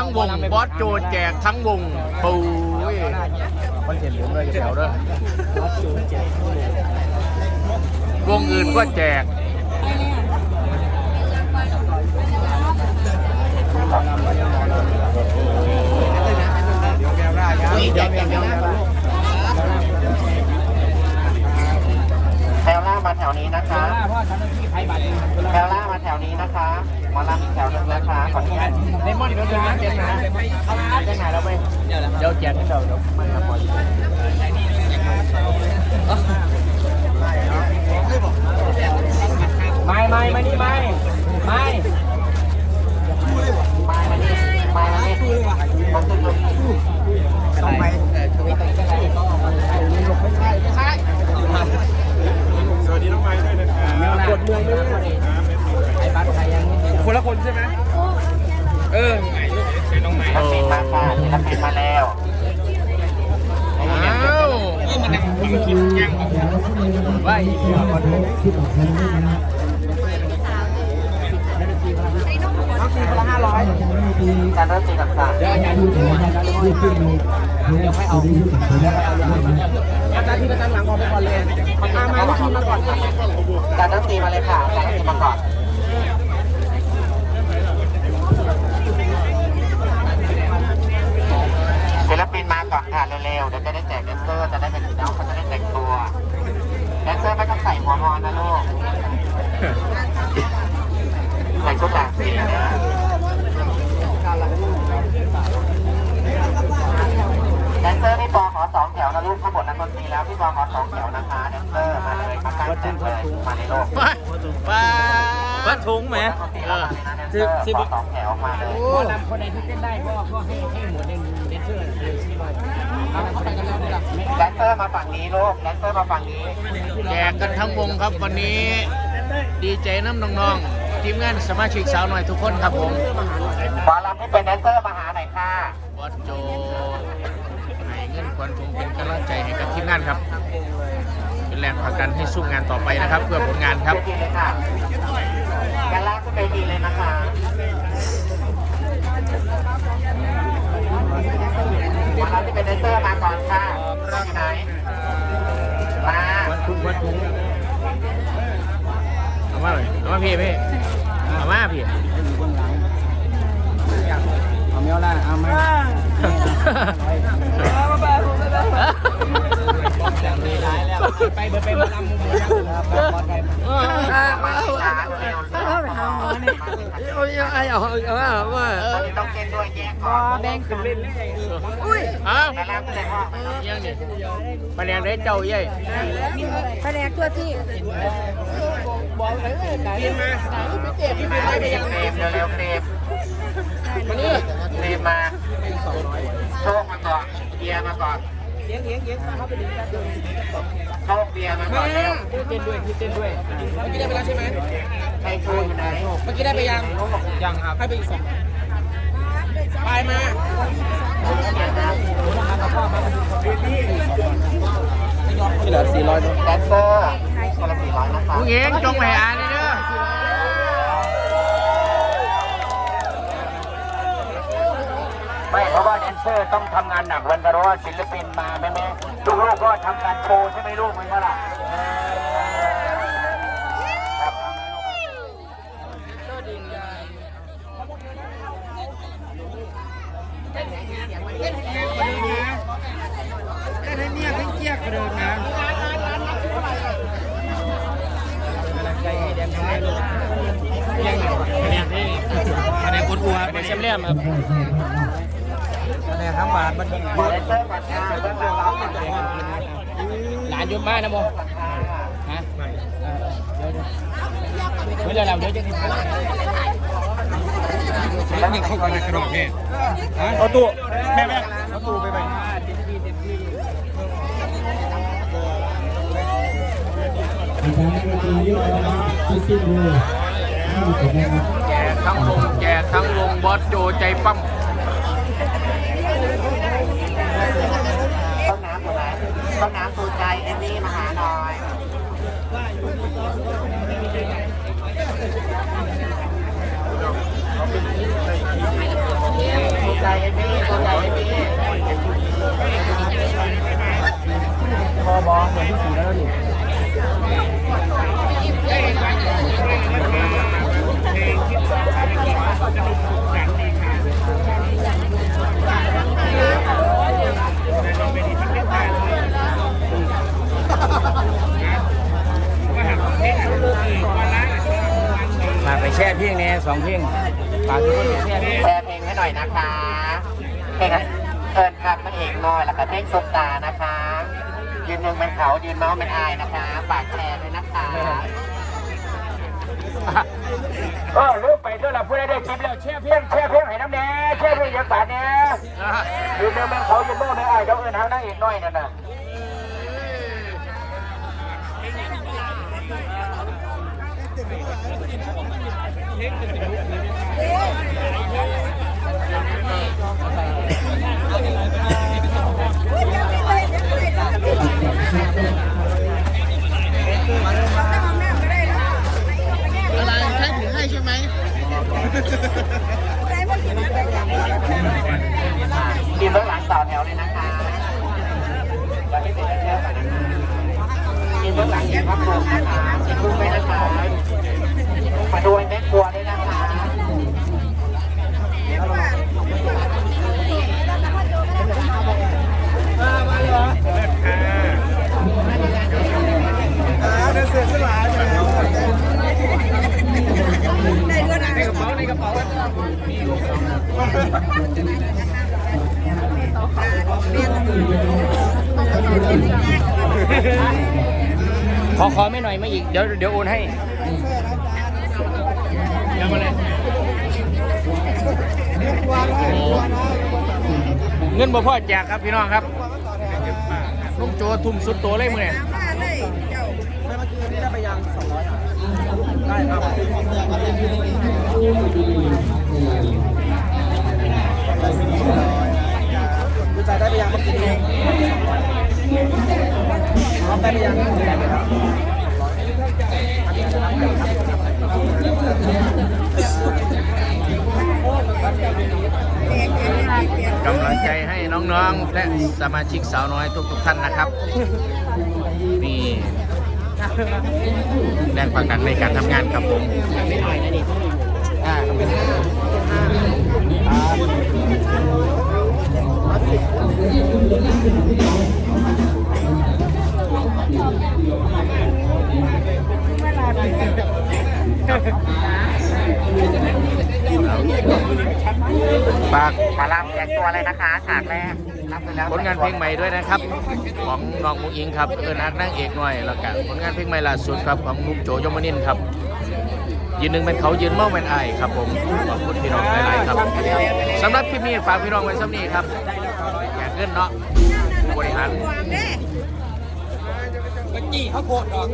ทั้งวง บอสโจแจกทั้งวงปุ้ยมันเห็นผมเลยแถวเด้อวงอื่นก็แจกแถวล่ามาแถวนี้นะคะเพราะว่าทำหน้าที่ไทยบัตรเองแถวล่ามาแถวนี้นะคะหม อลำอีกแถวหนึงนะคะขออนุญาตเลมอนเดี๋ยวเดี๋ยวเดี๋ยวหนาเดี๋ยวหนาเราไปเดี๋ยวแจกให้เราเดี๋ยวมันทำบอลไม่ไม่ไม่นี่ไม่ไม่มามานี่มามานี่มาขึ้นต้องไปทวิตอะไรก็ได้ก็ออกมาใช้ลุงไม่ใช่ไม่ใช่สวัสดีน้องไม้ด้วยนะครับแมวดเมืองไม่ได้ไอ้ มาค่ะศิลปินมาแล้วอ้าวมันยังฟังคลิปยังว่าอีกแล้วต้องตีคนละห้าร้อยการเริ่มตีกับสามเดี๋ยวอาจารย์ดูเดี๋ยวอาจารย์ดูเดี๋ยวค่อยเอาอาจารย์ที่ประจำหลังออกไปก่อนเลยมามามาทีมาก่อนการเริ่มตีมาเลยค่ะการเริ่มตีมาก่อนศิลปินมาก่อนค่ะเร็วๆเดี๋ยวจะได้แจกแดนเซอร์จะได้เป็นน้องเขาจะได้แต่งตัวแดนเซอร์ไม่ต้องใส่หัวงอนนะลูกใส่ชุดหลากสีนะแดนเซอร์พี่ปอขอสองแถวนะลูกข้างบน นักดนตรีแล้วพี่ปอขอสองแถวนะคะแดนเซอร์มาเลยมาตั้งแถวเลยมาในโลกป้าป้าวัดถุงไหมเออสิบสิบสองแถวมาเลยหมอลำคนไหนที่เต้นได้ก็ก็ให้ให้หมวดหนึ่งเดนเซอร์เลยที่ว่าเขาไปกันแล้วนี่แหละแดนเซอร์มาฝั่งนี้โลกแดนเซอร์มาฝั่งนี้แจกกันทั้งวงครับวันนี้ดีใจน้ำน้องๆทีมงานสมาชิกสาวหน่อยทุกคนครับผมหมอลำที่เป็นแดนเซอร์มาหาหน่อยค่ะบอสโจ ให้เงินขวัญถุงเป็นกำลังใจให้กับทีมงานครับ เป็นแรงผลักดันให้สู้งานต่อไปนะครับ เพื่อผลงานครับเวทีเลยค่ะกันลากขึ้นเวทีเลยนะคะหมอลำที่เป็นแดนเซอร์มาก่อนค่ะที่ไหนมาวันทุงวันทุงเอามาเลยเอามาพี่พี่เอามาพี่เอาเมียวล่ะเอามา ไปเบอร์ไปมาลำมุมเลยนครับปลอดภัยมาช้าเร็วๆตอนนี้ต้องเต้นด้วยแยกก่อนแดงขึ้นเล่นเอากันลากขึ้นเลยพ่อยังนี่มาแรงได้เจ้าเย้ยแผนกตัวที่บอกเลยไหนมาไหนพี่เจ็บพี่มาเป็นเฟไรรไปยังมเร็วเรมมานี่เฟรมมาโชคมาก่อนเบียร์มาก่อน เลี้ยงเลี้ยงเลี้ยงมาเข้าไปดึงกันดึงโชคเบียร์มาก่มาอนพี่เต้นด้วยพี่เต้นด้วยเมื่อกี้ได้ไปแล้วใช่ไหมใครชูอยู่ไหนเมื่อกี้ได้ไปยังยังครับให้ไปอีกสองไปมาที่เหลือสี่ร้อยแดนเซอร์คนละสี่ร้อยนะคะผู้หญิงจงไปหานี่เด้อ ไม่เพราะว่าแดนเซอร์ต้องทำงานหนักวันเพราะว่าศิลปินมาแม่แม่ลูกๆก็ทำการโชว์ใช่ไหมลูกเมันก็ล่ะครับแค่นี้เนี่ยทั้งเกียร์กระเดินนะใจแดงให้ลูกเลี้ยงหน่อยคะแนนที่คะแนนคนอัวเป็นเชมเลี่ยมครับ คะแนนทั้งบาทมันเยอะหลานยุ่มากนะโมฮะเดี๋ยวเดี๋ยวเดี๋ยวเราเดี๋ยวจะกินแล้วมีใครก่อนนะกระโดดนี่ยเอาตู้แม่แม่เอาตู้ไปไปแจกทั้งวงแจกทั้งวงบอสโจใจปั้ม ต้นน้ำอยู่ไหน ต้นน้ำตูใจเอมมี่มาหาหน่อยใจเอ้พี่ตูใจเอ้พี่พอบอเหมือนที่สีแล้วนี่ สองเพียงฝากทุกคนไปแช่เพียงแชร์เพลงให้หน่อยนะคะเพลงเอิญครับพระเอกน้อยแล้วก็เพลงซุปตานะคะ ยืนหนึ่งเป็นเขายืนเมาส์เป็นอายนะคะฝากแชร์ด้วยนะคะเออลืมไปด้วยล่ะผู้ใดได้คลิปแล้วแช่เพียงแช่เพียงให้น้ำแน่แช่เพียงยักษ์บาทแน่ยืนหนึ่งเป็นเขายืนเมาส์เป็นอายเขาเอิญทางนางเอกน้อยนั่นน่ะ อะไรใช้ถือให้ใช่ไหมทีมเบื้องหลังต่อแถวเลยนะคะวันที่ติดแถวกันนะคะทีมเบื้องหลังทีมพักรวมนะคะทีมลูกไม่นะคะมาดูแม่ครัวด้วยนะคะ ขอขอไม่หน่อยไม่อีก เดี๋ยวเดี๋ยวโอนให้ยังมาเลยเงินบ่พ่อแจกครับพี่น้องครับลุงโจทุ่มสุดตัวเลยมือเนี่ยไดู ใจได้ไปยังเมื่อกี้นี้พร้อมได้ไปยังได้ไปครับกำลังใจให้น้องๆ และสมาชิกสาวน้อยทุกๆท่านนะครับนี่แรงผลักดันในการทำงานครับผมไม่หน่อยนะนี่อ่า ป็นฝากมาลำแจกตัวเลยนะคะฉากแรกรับไปแล้วผลงานเพลงใหม่ด้วยนะครับ ของน้องมุกอิงครับเอิญฮักนางเอกหน่อยแล้วก็ผลงานเพลงใหม่ล่าสุดครับของนุ่มโจยมนินทร์ครับ ยืนหนึ่งเป็นเขายืนเมาเป็นไอายครับผมขอบคุณพี่น้องหลายๆครับสำหรับคลิปนี้ฝากพี่น้องไว้สักนี้ครับอยาก เงินเนาะบริหารวางเด้ เมื่อกี้เขาโคตรออก